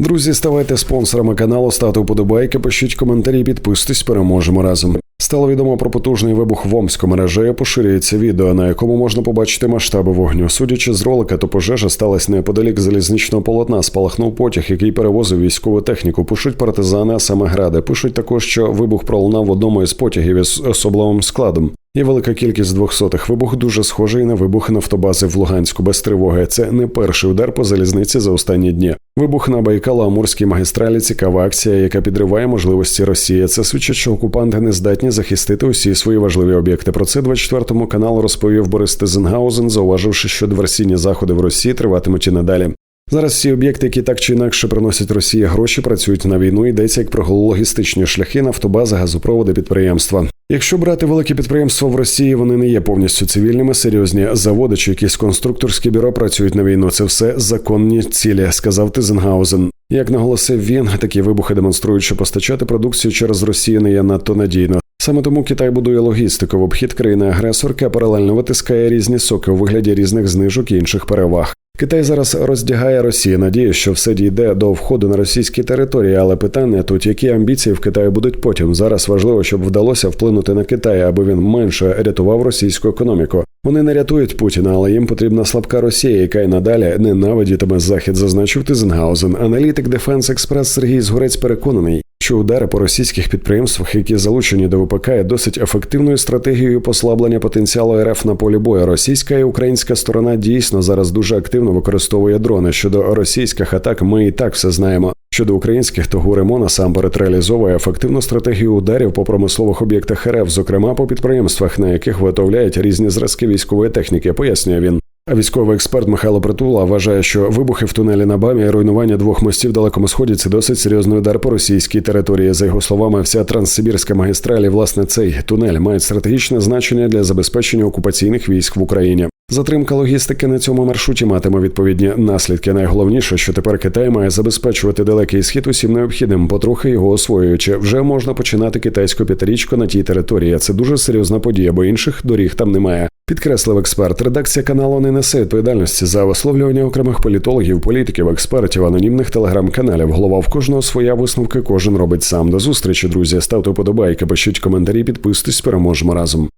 Друзі, ставайте спонсорами каналу, ставте вподобайки, пишіть коментарі, підписуйтесь, переможемо разом. Стало відомо про потужний вибух в Омську мережею. Поширюється відео, на якому можна побачити масштаби вогню. Судячи з ролика, то пожежа сталася неподалік залізничного полотна. Спалахнув потяг, який перевозив військову техніку. Пишуть партизани, а саме гради. Пишуть також, що вибух пролунав в одному із потягів із особливим складом. Є велика кількість двохсотих. Вибух дуже схожий на вибух нафтобази в Луганську без тривоги. Це не перший удар по залізниці за останні дні. Вибух на Байкало-Амурській магістралі цікава акція, яка підриває можливості Росії. Це свідчить, що окупанти не здатні захистити усі свої важливі об'єкти. Про це 24-му каналу розповів Борис Тизенгаузен, зауваживши, що диверсійні заходи в Росії триватимуть і надалі. Зараз всі об'єкти, які так чи інакше приносять Росії гроші, працюють на війну. Йдеться як про логістичні шляхи, нафтобази, газопроводи, підприємства. Якщо брати великі підприємства в Росії, вони не є повністю цивільними. Серйозні заводи чи якісь конструкторські бюро працюють на війну. Це все законні цілі, сказав Тизенгаузен. Як наголосив він, такі вибухи демонструють, що постачати продукцію через Росію не є надто надійно. Саме тому Китай будує логістику в обхід країни-агресорки, а паралельно витискає різні соки у вигляді різних знижок і інших переваг. Китай зараз роздягає Росію. Надію, що все дійде до входу на російські території, але питання тут, які амбіції в Китаї будуть потім. Зараз важливо, щоб вдалося вплинути на Китай, аби він менше рятував російську економіку. Вони не рятують Путіна, але їм потрібна слабка Росія, яка й надалі ненавидітиме захід, зазначив Тизенгаузен. Аналітик Дефенс Експрес Сергій Згорець переконаний. Що удари по російських підприємствах, які залучені до ВПК, є досить ефективною стратегією послаблення потенціалу РФ на полі бою. Російська і українська сторона дійсно зараз дуже активно використовує дрони. Щодо російських атак, ми і так все знаємо. Щодо українських, то Гуремо насамперед реалізовує ефективну стратегію ударів по промислових об'єктах РФ, зокрема по підприємствах, на яких виготовляють різні зразки військової техніки, пояснює він. Військовий експерт Михайло Притула вважає, що вибухи в тунелі на Бамі і руйнування двох мостів в далекому сході це досить серйозний удар по російській території. За його словами, вся транссибірська магістраль, і, власне, цей тунель мають стратегічне значення для забезпечення окупаційних військ в Україні. Затримка логістики на цьому маршруті матиме відповідні наслідки. Найголовніше, що тепер Китай має забезпечувати далекий схід усім необхідним, потрохи його освоюючи. Вже можна починати китайську п'ятирічку на тій території. Це дуже серйозна подія, бо інших доріг там немає. Підкреслив експерт. Редакція каналу не несе відповідальності за висловлювання окремих політологів, політиків, експертів, анонімних телеграм-каналів. Голова в кожного своя висновки кожен робить сам. До зустрічі, друзі. Ставте вподобайки, пишіть коментарі, підписуйтесь, переможемо разом.